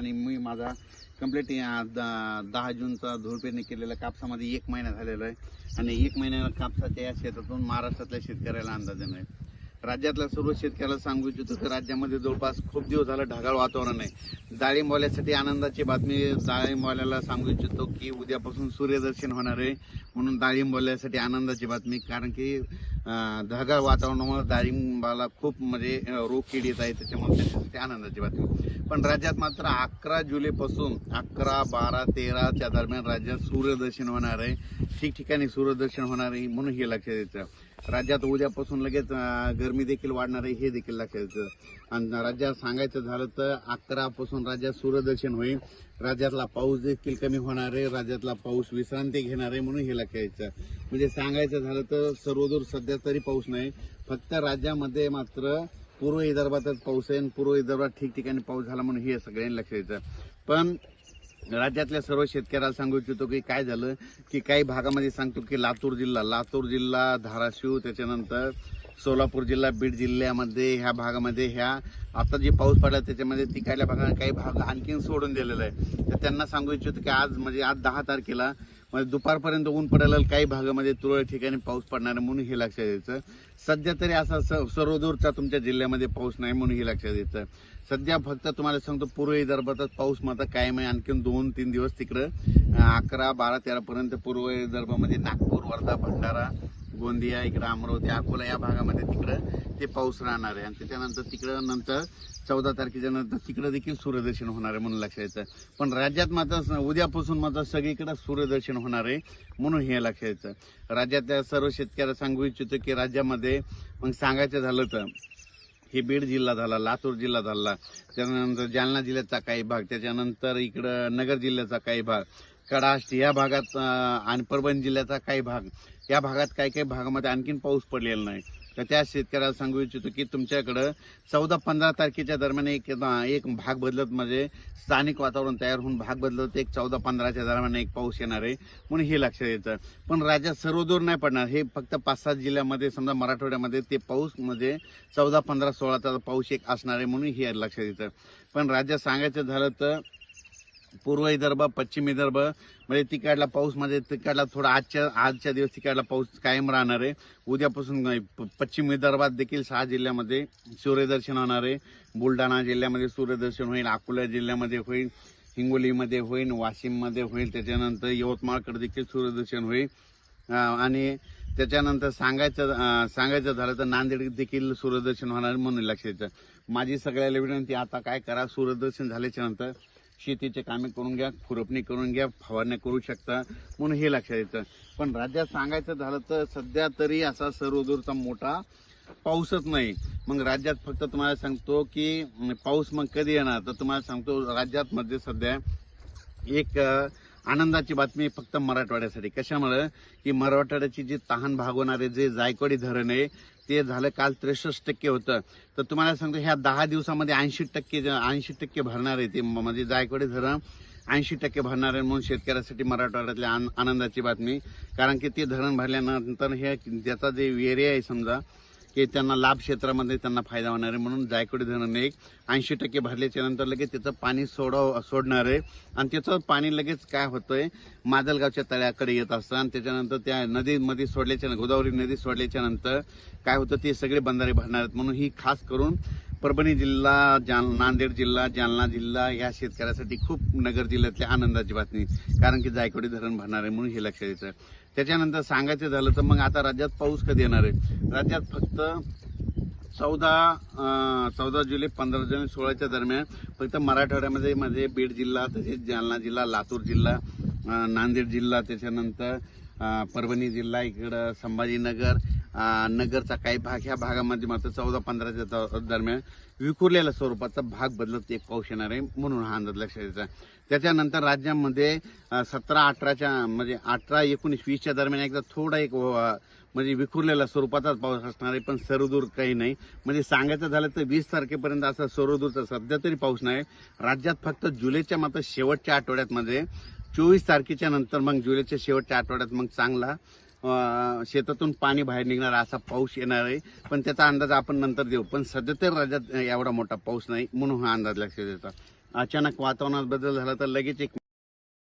आणि मी माझा कंप्लीट दहा जूनचा धूळपेरणी केलेला कापसामध्ये एक महिना झालेला आहे. आणि एक महिन्याला कापसाच्या या शेतातून महाराष्ट्रातल्या शेतकऱ्याला अंदाज येणार आहे राज्यातल्या सर्व शेतकऱ्याला सांगू इच्छितो की राज्यामध्ये जवळपास खूप दिवस झालं ढगाळ वातावरण आहे. डाळिंबवाल्यासाठी आनंदाची बातमी डाळिंबवाल्याला सांगू इच्छितो की उद्यापासून सूर्यदर्शन होणार आहे. म्हणून डाळिंबवाल्यासाठी आनंदाची बातमी कारण की ढगाळ वातावरणामुळे डाळिंबाला खूप म्हणजे रोग किड येत आहे त्याच्यामुळे त्याच्यासाठी आनंदाची बातमी पण राज्यात मात्र अकरा जुलैपासून अकरा बारा तेराच्या दरम्यान राज्यात सूर्यदर्शन होणार आहे. ठिकठिकाणी सूर्यदर्शन होणार आहे म्हणून हे लक्षात येतं. राज्यात उद्यापासून लगेच गर्मी गरमी देखील वाढणार आहे हे देखील लक्षात आणि राज्यात सांगायचं झालं तर अकरापासून राज्यात सूर्यदर्शन होईल. राज्यातला पाऊस देखील कमी होणार आहे. राज्यातला पाऊस विश्रांती घेणार आहे म्हणून हे लक्षात म्हणजे सांगायचं झालं तर सर्वदूर सध्या तरी पाऊस नाही. फक्त राज्यामध्ये मात्र पूर्व विदर्भातच पाऊस आहे आणि पूर्व विदर्भात ठिकठिकाणी पाऊस झाला म्हणून हे सगळ्यांनी लक्षात पण राज्यातल्या सर्व शेतकऱ्याला सांगू इच्छितो की काय झालं की काही भागामध्ये सांगतो की लातूर जिल्हा लातूर जिल्हा धाराशिव त्याच्यानंतर सोलापूर जिल्हा बीड जिल्ह्यामध्ये ह्या भागामध्ये ह्या आता जे पाऊस पडला त्याच्यामध्ये तिकडल्या भागात काही भाग आणखीन सोडून दिलेला आहे. तर त्यांना सांगू इच्छितो की आज म्हणजे आज दहा तारखेला म्हणजे दुपारपर्यंत ऊन पडायला काही भागामध्ये तुरळक ठिकाणी पाऊस पडणार आहे म्हणून हे लक्षात द्यायचं सध्या तरी असा स- सर्वदूरचा तुमच्या जिल्ह्यामध्ये पाऊस नाही म्हणून हे लक्षात द्यायचं सध्या फक्त तुम्हाला सांगतो पूर्व विदर्भातच पाऊस मात्र कायम आहे. आणखीन दोन तीन दिवस तिकडं अकरा बारा तेरापर्यंत पूर्व विदर्भामध्ये नागपूर वर्धा भंडारा गोंदिया इकडं अमरावती अकोला या भागामध्ये तिकडं ते पाऊस राहणार आहे. आणि त्याच्यानंतर तिकडं नंतर चौदा तारखेच्या नंतर तिकडं देखील सूर्यदर्शन होणार आहे म्हणून लक्षात येतं. पण राज्यात मात्र उद्यापासून मात्र सगळीकडं सूर्यदर्शन होणार आहे म्हणून हे लक्षात येतं. राज्यातल्या सर्व शेतकऱ्याला सांगू इच्छितो की राज्यामध्ये मग सांगायचं झालं तर हे बीड जिल्हा झाला लातूर जिल्हा झाला त्यानंतर जालना जिल्ह्याचा काही भाग त्याच्यानंतर इकडं नगर जिल्ह्याचा काही भाग कडाष्ट या भागात आणि परभणी जिल्ह्याचा काही भाग. या भागात काही काही भागामध्ये आणखीन पाऊस पडलेला नाही. तर त्या शेतकऱ्याला सांगू इच्छितो की तुमच्याकडं चौदा पंधरा तारखेच्या दरम्यान एक एक भाग बदलत म्हणजे स्थानिक वातावरण तयार होऊन भाग बदलत एक चौदा पंधराच्या दरम्यान एक पाऊस येणार आहे म्हणून हे लक्षात येतं. पण राज्यात सर्वदूर नाही पडणार. हे फक्त पाच सात जिल्ह्यामध्ये समजा मराठवाड्यामध्ये ते पाऊस म्हणजे चौदा पंधरा सोळाचा पाऊस एक असणार आहे म्हणून हे लक्षात येतं. पण राज्यात सांगायचं झालं तर पूर्व विदर्भ पश्चिम विदर्भ म्हणजे तिकडला पाऊस म्हणजे तिकडला थोडा आजच्या आजच्या दिवस तिकडला पाऊस कायम राहणार आहे. उद्यापासून प- पश्चिम विदर्भात देखील सहा जिल्ह्यामध्ये सूर्यदर्शन होणार आहे. बुलढाणा जिल्ह्यामध्ये सूर्यदर्शन होईल अकोला जिल्ह्यामध्ये होईल हिंगोलीमध्ये होईल वाशिममध्ये होईल. त्याच्यानंतर यवतमाळकडे देखील सूर्यदर्शन होईल. आणि त्याच्यानंतर सांगायचं सांगायचं झालं तर नांदेड देखील सूर्यदर्शन होणार म्हणून लक्षात माझी सगळ्याला विनंती आता काय करा सूर्यदर्शन झाल्याच्यानंतर शेतीचे कामे करून घ्या खुरपणी करून घ्या फवारण्या करू शकता म्हणून हे लक्षात येतं. पण राज्यात सांगायचं झालं तर सध्या तरी असा सर्वदूरचा मोठा पाऊसच नाही. मग राज्यात फक्त तुम्हाला सांगतो की पाऊस मग कधी येणार? तर तुम्हाला सांगतो राज्यात मध्ये सध्या एक आनंदाची बातमी फक्त मराठवाड्यासाठी. कशामुळे? की मराठवाड्याची जी तहान भागवणारे जे जायकवाडी धरण आहे ते झालं काल त्रेसष्ट टक्के होतं. तर तुम्हाला सांगतो ह्या दहा दिवसामध्ये ऐंशी टक्के ऐंशी टक्के भरणार आहे ते. म्हणजे जायकवाडी धरण ऐंशी टक्के भरणार आहे म्हणून शेतकऱ्यासाठी मराठवाड्यातल्या आन- आनंदाची बातमी. कारण की ते धरण भरल्यानंतर हे त्याचा जे एरिया आहे समजा की त्यांना लाभ क्षेत्रामध्ये त्यांना फायदा होणार आहे म्हणून जायकवाडी धरण एक ऐंशी टक्के भरल्याच्या नंतर लगेच त्याचं पाणी सोडव सोडणार आहे. आणि त्याचं पाणी लगेच काय होतंय मादलगावच्या तळ्याकडे येत असतं आणि त्याच्यानंतर त्या नदीमध्ये सोडल्याच्या गोदावरी नदी सोडल्याच्या नंतर काय होतं ते सगळे बंधारे भरणार आहेत. म्हणून ही खास करून परभणी जिल्हा जाल नांदेड जिल्हा जालना जिल्हा या शेतकऱ्यासाठी खूप नगर जिल्ह्यातली आनंदाची बातमी. कारण की जायकवाडी धरण भरणार आहे म्हणून हे लक्षात येतं त्याच्यानंतर सांगायचं झालं तर मग आता राज्यात पाऊस कधी येणार आहे? राज्यात फक्त चौदा चौदा जुलै पंधरा जुलै सोळाच्या दरम्यान फक्त मराठवाड्यामध्ये मध्ये बीड जिल्हा तसेच जालना जिल्हा लातूर जिल्हा नांदेड जिल्हा त्याच्यानंतर परभणी जिल्हा इकडं संभाजीनगर नगरचा काही भाग ह्या भागामध्ये मात्र चौदा पंधराच्या दरम्यान विखुरलेल्या स्वरूपाचा भाग बदलत एक पाऊस येणार आहे म्हणून हा अंदाज लक्षात येतो त्याच्यानंतर राज्यामध्ये सतरा अठराच्या म्हणजे अठरा एकोणीस वीसच्या दरम्यान एकदा थोडा एक म्हणजे विखुरलेल्या स्वरूपाचाच पाऊस असणार आहे पण सर्वदूर काही नाही. म्हणजे सांगायचं झालं तर वीस तारखेपर्यंत असा सर्वदूरचा सध्या तरी पाऊस नाही. राज्यात फक्त जुलैच्या मात्र शेवटच्या आठवड्यात मध्ये चोवीस तारखेच्या नंतर मग जुलैच्या शेवटच्या आठवड्यात मग चांगला शेतातून पाणी बाहेर निघणार असा पाऊस येणार आहे. पण त्याचा अंदाज आपण नंतर देऊ. पण सध्या तर राज्यात एवढा मोठा पाऊस नाही म्हणून हा अंदाज लक्षात येतो. अचानक वातावरणात बदल झाला तर लगेच एक